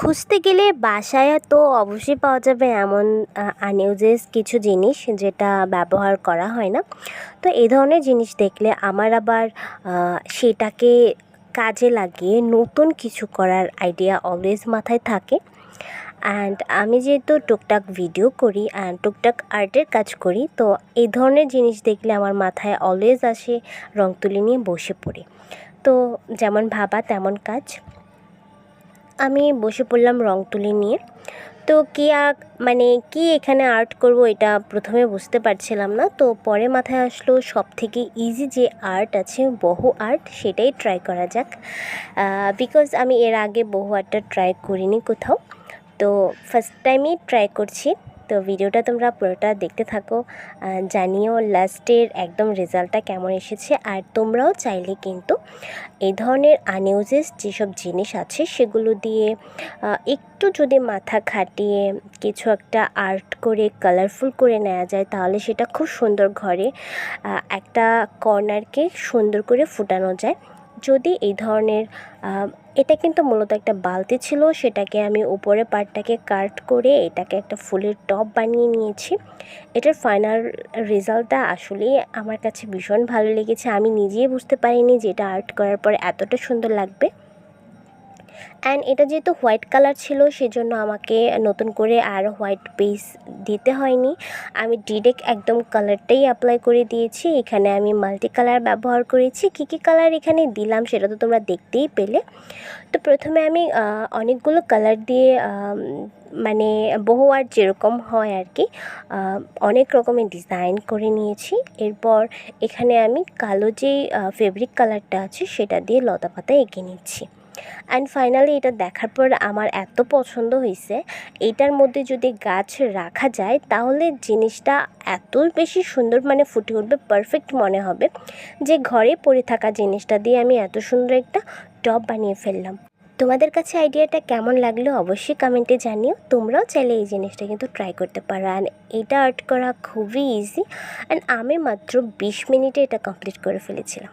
খুঁজতে গেলে বাসায় তো অবশ্যই পাওয়া যাবে এমন আনইউজেস কিছু জিনিস যেটা ব্যবহার করা হয় না। তো এই ধরনের জিনিস দেখলে আমার আবার সেটাকে কাজে লাগিয়ে নতুন কিছু করার আইডিয়া অলওয়েজ মাথায় থাকে। অ্যান্ড আমি যেহেতু টুকটাক ভিডিও করি অ্যান্ড টুকটাক আর্টের কাজ করি, তো এই ধরনের জিনিস দেখলে আমার মাথায় অলওয়েজ আসে রং তুলি নিয়ে বসে পড়ি। তো যেমন ভাবা তেমন কাজ। আমি বসে পড়লাম রং তুলি নিয়ে। তো কী মানে কি এখানে আর্ট করব এটা প্রথমে বুঝতে পারছিলাম না। তো পরে মাথায় আসলো সব থেকে ইজি যে আর্ট আছে, বহু আর্ট, সেটাই ট্রাই করা যাক। বিকজ আমি এর আগে বহু আর্টটা ট্রাই করিনি কোথাও। তো ফার্স্ট টাইমই ট্রাই করছি। তো ভিডিওটা তোমরা পুরোটা দেখতে থাকো জানিও লাস্টের একদম রেজাল্টটা কেমন এসেছে, আর তোমরাও চাইলে কিন্তু এই ধরনের আনইউজেস যেসব জিনিস আছে সেগুলো দিয়ে একটু যদি মাথা খাটিয়ে কিছু একটা আর্ট করে কালারফুল করে নেওয়া যায়, তাহলে সেটা খুব সুন্দর ঘরে একটা কর্নারকে সুন্দর করে ফুটানো যায়। যদি এই ধরনের এটা কিন্তু মূলত একটা বালতি ছিল, সেটাকে আমি উপরে পার্টটাকে কাট করে এটাকে একটা ফুলের টপ বানিয়ে নিয়েছি। এটার ফাইনাল রেজাল্টটা আসলে আমার কাছে ভীষণ ভালো লেগেছে। আমি নিজেই বুঝতে পারিনি যে এটা আর্ট করার পর এতটা সুন্দর লাগবে। অ্যান্ড এটা যেহেতু হোয়াইট কালার ছিল, সেজন্য আমাকে নতুন করে আর হোয়াইট পেস দিতে হয়নি। আমি ডিরেক্ট একদম কালারটাই অ্যাপ্লাই করে দিয়েছি। এখানে আমি মাল্টি কালার ব্যবহার করেছি। কী কী কালার এখানে দিলাম সেটা তো তোমরা দেখতেই পেলে। তো প্রথমে আমি অনেকগুলো কালার দিয়ে মানে বহু আর যেরকম হয় আর কি অনেক রকমের ডিজাইন করে নিয়েছি। এরপর এখানে আমি কালো যেই ফেব্রিক কালারটা আছে, সেটা দিয়ে লতা পাতা এঁকে নিচ্ছি। অ্যান্ড ফাইনালি এটা দেখার পর আমার এত পছন্দ হয়েছে এইটার মধ্যে যদি গাছ রাখা যায়, তাহলে জিনিসটা এত বেশি সুন্দর মানে ফুটে উঠবে পারফেক্ট মনে হবে। যে ঘরে পড়ে থাকা জিনিসটা দিয়ে আমি এত সুন্দর একটা টব বানিয়ে ফেললাম। তোমাদের কাছে আইডিয়াটা কেমন লাগল অবশ্যই কমেন্টে জানিও। তোমরাও চাইলে এই জিনিসটা কিন্তু ট্রাই করতে পারো। অ্যান্ড এটা আর্ট করা খুবই ইজি অ্যান্ড আমি মাত্র বিশ মিনিটে এটা কমপ্লিট করে ফেলেছিলাম।